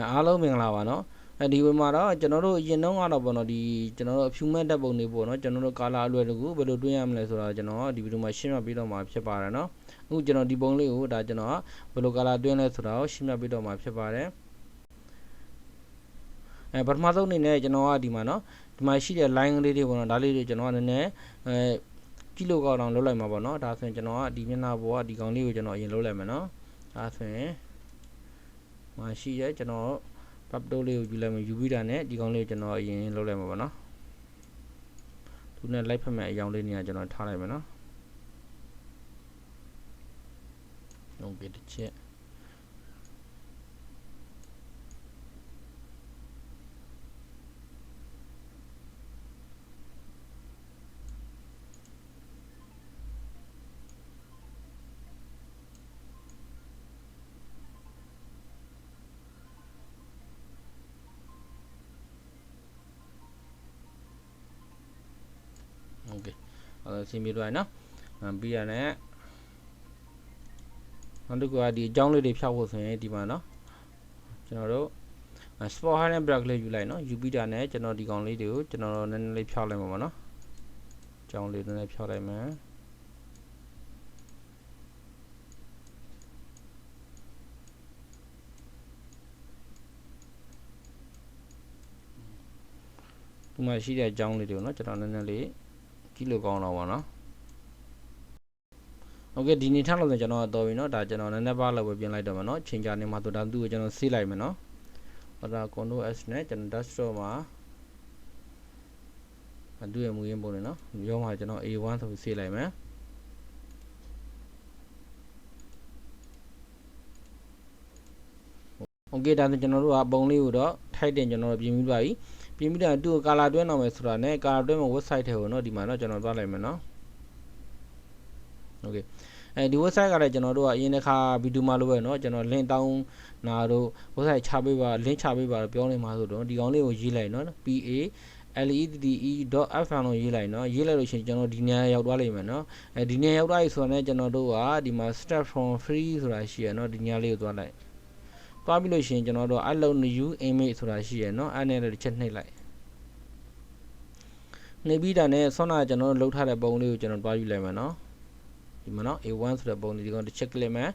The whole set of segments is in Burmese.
အဲအားလုံးမင်္ဂလာပါနော်အဲဒီဝေမှာတော့ကျွန်တော်တို့အရင်တုန်းကတော့ပေါ့နော်ဒီကျွန်တော်တို့အဖြူမဲ့တက်ပုံတွေပေါ့နော်ကျွန်တော်တို့ကာလာအလွယ်တကူဘယ်လိုတွင်းရမလဲဆိုတော့ကျွန်တော်ဒီဗီဒီယိုမှာရှင်းပြပေးတော့မှာဖြစ်ပါတယ်နော်အခုကျွန်တော်ဒီပုံလေးကိုဒါကျွန်တော်ဘယ်လိုကာလာတွင်းလဲဆိုတာကိုရှင်းပြပေးတော့မှာဖြစ်ပါတယ်အဲပထမဆုံးအနေနဲ့ကျွန်တော်ကဒီမှာနော်ဒီမှာရှိတဲ့ line လေးတွေပေါ့နော်ဒါလေးတွေကျွန်တော်ကနည်းနည်းအဲကြည့်လို့ကောင်းအောင်လုပ်လိုက်မှာပေါ့နော်ဒါဆိုရင်ကျွန်တော်ကဒီမျက်နှာပေါ်ကဒီကောင်လေးကိုကျွန်တော်အရင်လုပ်လိုက်မယ်နော်ဒါဆိုရင် မှာရှိရဲကျွန်တော်ပတ်တိုးလေးကိုယူလိုက်မယ်ယူပြီးတာနဲ့ဒီကောင်လေးကိုကျွန်တော်အရင်လုပ်လိုက်မှာပေါ့နော်သူနဲ့လိုက်ဖက်မဲ့အယောင်လေးနေရာကျွန်တော်ထားလိုက်မယ်နော်ဟုတ်ပြီတစ်ချက် အဲဒါဆင်းပြီးတော့နော်အဲပြီးရတဲ့နောက်တစ်ခုကဒီအကြောင်းလေးတွေဖြောက်ဖို့ဆိုရင်ဒီမှာနော်ကျွန်တော်တို့ sport hard and break လေးယူလိုက်နော်ယူပြီးတာနဲ့ကျွန်တော်ဒီကောင်လေးတွေကိုကျွန်တော်နည်းနည်းလေးဖြောက်လိုက်မှာပါနော်အကြောင်းလေးနည်းနည်းဖြောက်လိုက်မယ်ဒီမှာရှိတဲ့အကြောင်းလေးတွေကိုနော်ကျွန်တော်နည်းနည်းလေး ကြည့်လို့ကောင်းတော့ပါနော်โอเคဒီနေ့ထားလို့ဆိုကျွန်တော်တော်ပြီเนาะဒါကျွန်တော်နည်းနည်းပါလောက်ပဲပြင်လိုက်တော့မှာเนาะချိန်ကြာနေမှာဆိုဒါသူ့ကိုကျွန်တော်ဆေးလိုက်မယ်เนาะဟောဒါ Ctrl S နဲ့ကျွန်တော် desktop မှာအတူရမူရင်းပုံနေเนาะရောမှာကျွန်တော် A1 ဆိုပြီးဆေးလိုက်မယ်โอเคဒါဆိုကျွန်တော်တို့ကပုံလေးကိုတော့ထိုက်တင်ကျွန်တော်တို့ပြင်ပြီးပါပြီ ပြင်ပြီးတော့သူ့ကိုကာလာတွင်းအောင်မယ်ဆိုတာနဲ့ကာလာတွင်းမှာ website ထဲကိုเนาะဒီမှာเนาะကျွန်တော်သွားလိုက်မယ်เนาะโอเคအဲဒီ website ကလည်းကျွန်တော်တို့ကအရင်တစ်ခါဗီဒီယိုမှာလိုပဲเนาะကျွန်တော် link တောင်းနာတို့ website ချပေးပါ link ချပေးပါလို့ပြောနေမှာဆိုတော့ဒီကောင်လေးကိုရေးလိုက်เนาะ pa lede.fm လို့ရေးလိုက်เนาะရေးလိုက်လို့ရှိရင်ကျွန်တော်ဒီနေရာရောက်သွားလိမ့်မယ်เนาะအဲဒီနေရာရောက်သွားပြီဆိုတော့ကျွန်တော်တို့ကဒီမှာ start from free ဆိုတာရှိရเนาะဒီနေရာလေးကိုသွားလိုက် သွားပြီးလို့ရှိရင်ကျွန်တော်တို့ upload new image ဆိုတာရှိရเนาะအဲ့နဲ့တစ်ချက်နှိပ်လိုက်နှိပ်ပြီးတာနဲ့ဆောနာကျွန်တော်တို့လုပ်ထားတဲ့ပုံလေးကိုကျွန်တော်တွားယူလိုက်မယ်เนาะဒီမှာเนาะ A1 ဆိုတဲ့ပုံလေးဒီကောင်တစ်ချက်ကလစ်မယ်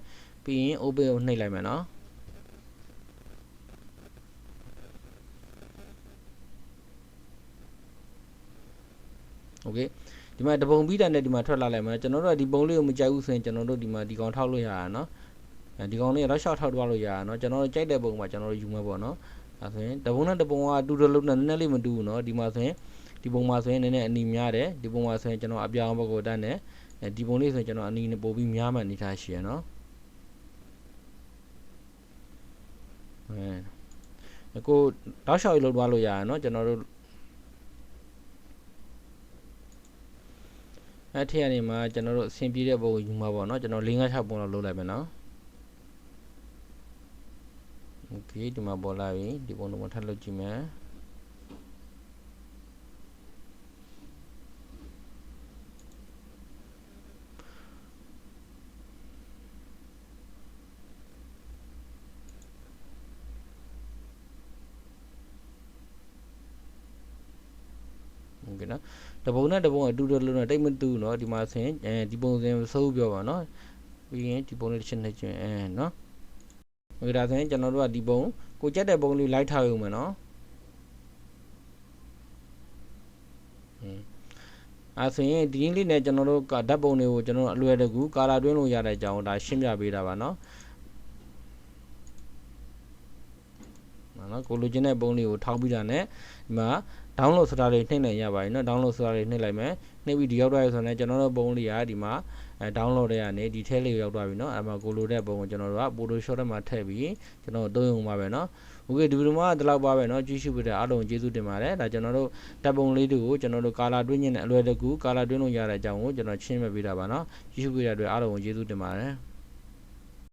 ပြီးရင် open ကိုနှိပ်လိုက်မယ်เนาะโอเคဒီမှာတပုံပြီးတာနဲ့ဒီမှာထွက်လာလိုက်မှာကျွန်တော်တို့ကဒီပုံလေးကိုမကြိုက်ဘူးဆိုရင်ကျွန်တော်တို့ဒီမှာဒီကောင်ထောက်လို့ရတာเนาะအဲ ဒီကောင်လေးကတော့ရှော့ထောက်သွားလို့ရတာเนาะကျွန်တော်တို့ကြိုက်တဲ့ပုံမှာကျွန်တော်တို့ယူမှာပေါ့เนาะအဲဆိုရင်တပုံနဲ့တပုံကအတူတူလုံးနဲ့နည်းနည်းလေးမတူဘူးเนาะဒီမှာဆိုရင်ဒီပုံမှာဆိုရင်နည်းနည်းအနီများတယ်ဒီပုံမှာဆိုရင်ကျွန်တော်အပြောင်းဘက်ကိုတန်းတယ်အဲဒီပုံလေးဆိုရင်ကျွန်တော်အနီနဲ့ပို့ပြီးများမှအနေထားရှိရเนาะအဲကိုတောက်လျှောက်လောက်သွားလို့ရရเนาะကျွန်တော်တို့အဲ့ထက်ကနေမှကျွန်တော်တို့အဆင်ပြေတဲ့ပုံကိုယူမှာပေါ့เนาะကျွန်တော်၄၅6ပုံလောက်လုပ်လိုက်မယ်เนาะ โอเคဒီမှာပေါ်လာပြီဒီပုံတော့ထပ်လုပ်ကြည့်မယ်โอเคနော်တပုံနဲ့တပုံအတူတူလုံးနဲ့တိတ်မတူနော်ဒီမှာဆင်အဲဒီပုံစံစိုးပြောပါနော်ပြီးရင်ဒီပုံလေးတစ်ချက်နှိပ်ချင်အဲနော် โอเคဒါဆိုရင်ကျွန်တော်တို့ကဒီပုံကိုကြက်တဲ့ပုံလေးလိုက်ထားရုံပဲနော်အဲဆိုရင်ဒီလေးနဲ့ကျွန်တော်တို့ကဓာတ်ပုံတွေကိုကျွန်တော်တို့အလွယ်တကူကာလာတွင်းလို့ရတဲ့အကြောင်းဒါရှင်းပြပေးတာပါနော်နော်ကိုလိုချင်တဲ့ပုံလေးကိုထောက်ပြီးတာနဲ့ဒီမှာ download ဆိုတာလေးနှိပ်နိုင်ရပါတယ်เนาะ download ဆိုတာလေးနှိပ်လိုက်မယ်နှိပ်ပြီးဒီရောက်သွားရဆိုတော့ကျွန်တော်တို့ပုံလေးကဒီမှာ အဲ download တဲ့ကနေဒီထဲလေးကိုရောက်သွားပြီเนาะအဲမှာကိုလိုတဲ့ပုံကိုကျွန်တော်တို့က Photoshop ထဲမှာထည့်ပြီးကျွန်တော်တို့သုံးရုံပါပဲเนาะโอเคဒီဗီဒီယိုမှာဒီလောက်ပါပဲเนาะကြည့်ရှုပေးတဲ့အားလုံးကျေးဇူးတင်ပါတယ်ဒါကျွန်တော်တို့တပ်ပုံလေးတွေကိုကျွန်တော်တို့ကာလာတွင်းညင်တဲ့အလွယ်တကူကာလာတွင်းလို့ရတဲ့အကြောင်းကိုကျွန်တော်ရှင်းပြပေးတာပါเนาะကြည့်ရှုပေးတဲ့အတွက်အားလုံးကျေးဇူးတင်ပါတယ်